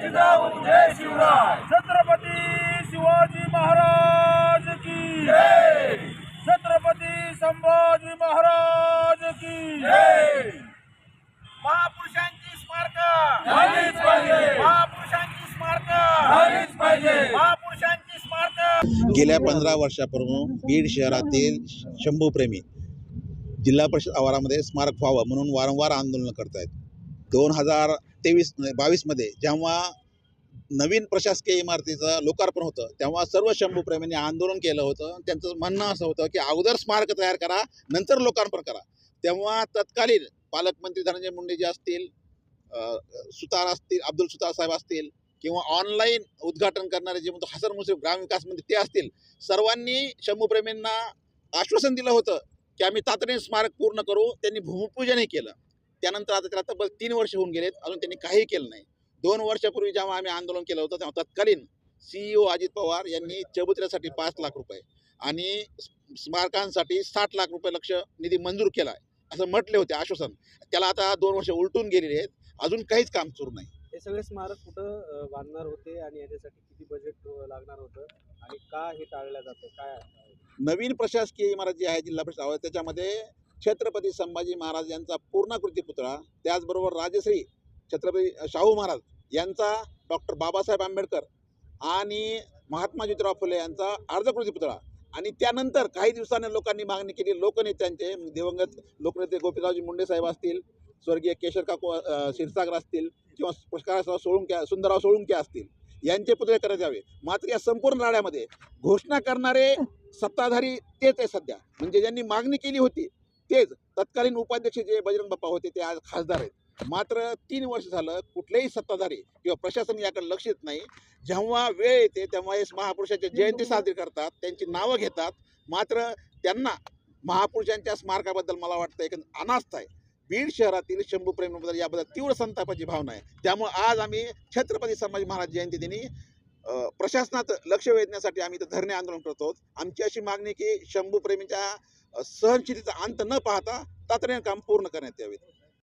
जिजाऊ जय शिवराय छत्रपती शिवाजी महाराज की जय। छत्रपती संभाजी महाराज की जय। महापुरुषांची स्मारक। झालीच पाहिजे। महापुरुषांची स्मारक। झालीच पाहिजे। महापुरुषांची स्मारक। गेल्या पंधरा वर्षापूर्वी बीड शहरातील शंभूप्रेमी जिल्हा परिषद आवारामध्ये स्मारक व्हावं म्हणून वारंवार आंदोलनं करतायत. दोन हजार तेवीस बावीसमध्ये जेव्हा नवीन प्रशासकीय इमारतीचं लोकार्पण होतं तेव्हा सर्व शंभूप्रेमींनी आंदोलन केलं होतं. त्यांचं म्हणणं असं होतं की अगोदर स्मारक तयार करा नंतर लोकार्पण करा. तेव्हा तत्कालीन पालकमंत्री धनंजय मुंडे जे असतील सुतार असतील अब्दुल सुतार साहेब असतील किंवा ऑनलाईन उद्घाटन करणारे जे म्हणतो हसन मुश्रीफ ग्रामविकास मंत्री ते असतील सर्वांनी शंभूप्रेमींना आश्वासन दिलं होतं की आम्ही तातडीने स्मारक पूर्ण करू. त्यांनी भूमिपूजनही केलं. त्यानंतर आता त्याला तब्बल तीन वर्ष होऊन गेलेत. अजून त्यांनी काही केलं नाही. दोन वर्षापूर्वी जेव्हा आम्ही आंदोलन केलं होतं तेव्हा तत्कालीन सीईओ अजित पवार यांनी चबुतऱ्यासाठी पाच लाख रुपये आणि स्म- स्मारकांसाठी साठ लाख रुपये लक्ष निधी मंजूर केला आहे असं म्हटले होते आश्वासन. त्याला आता दोन वर्ष उलटून गेलेली आहेत. अजून काहीच काम सुरू नाही. हे सगळे स्मारक कुठं बांधणार होते आणि याच्यासाठी किती बजेट लागणार होतं आणि का हे टाळलं जातं? काय? नवीन प्रशासकीय इमारत जी आहे जिल्हा परिषद त्याच्यामध्ये छत्रपती संभाजी महाराज यांचा पूर्णाकृती पुतळा त्याचबरोबर राजश्री छत्रपती शाहू महाराज यांचा डॉक्टर बाबासाहेब आंबेडकर आणि महात्मा ज्योतिराव फुले यांचा अर्धकृती पुतळा. आणि त्यानंतर काही दिवसांनी लोकांनी मागणी केली लोकनेत्यांचे दिवंगत लोकनेते गोपीरावजी मुंडे साहेब असतील स्वर्गीय केशर काको क्षीरसागर असतील किंवा प्रकाशराव सोळुंक्या सुंदरराव सोळुंके असतील यांचे पुतळे करण्यात यावे. मात्र या संपूर्ण राड्यामध्ये घोषणा करणारे सत्ताधारी तेच आहे सध्या. म्हणजे ज्यांनी मागणी केली होती तेच तत्कालीन उपाध्यक्ष जे बजरंग बाप्पा होते ते आज खासदार आहेत. मात्र तीन वर्ष झालं कुठलेही सत्ताधारी किंवा प्रशासन याकडे लक्ष देत नाही. जेव्हा वेळ येते तेव्हा हे जयंती साजरी करतात त्यांची नावं घेतात. मात्र त्यांना महापुरुषांच्या स्मारकाबद्दल मला वाटतं एक अनास्था आहे. बीड शहरातील शंभू प्रेमीबद्दल याबद्दल तीव्र संतापाची भावना आहे. त्यामुळे आज आम्ही छत्रपती संभाजी महाराज जयंती दिनी प्रशासनात लक्ष वेधण्यासाठी आम्ही इथं धरणे आंदोलन करतो आमची अशी मागणी की शंभूप्रेमीच्या सहनशीलतेचा अंत न पाहता तातडीने काम पूर्ण करण्यात यावे